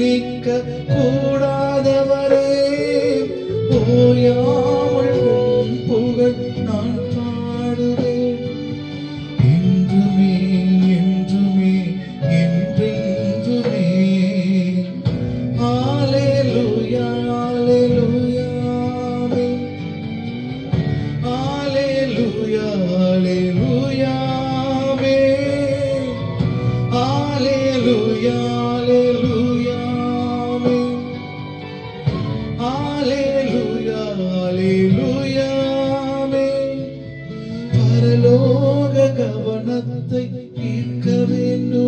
நிற்க கூடாதவரே ஓயாமல்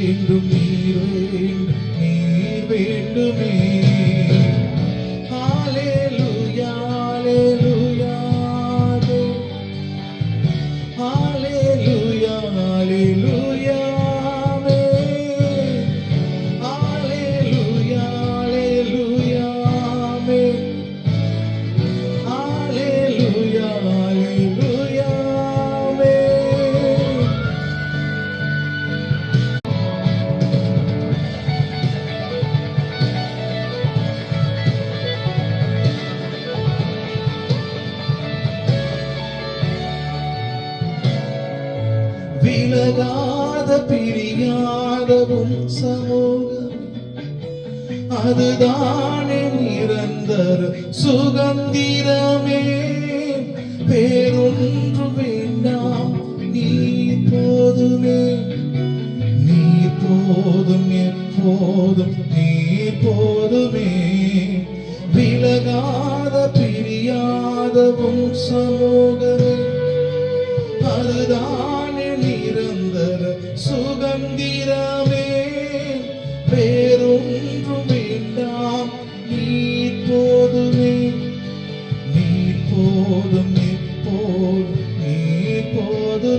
வேண்டும் நீர். வேண்டும் நீர் வேண்டுமே. விலகாத பிரியாதவும் உன் சமூகம். அதுதானே நிரந்தர சுகந்திரமே வேறொன்று வேண்டாம் நீ போதுமே. நீ போதும் எப்போதும் நீ போதுமே. விலகாத பிரியாதவும் உன்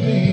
me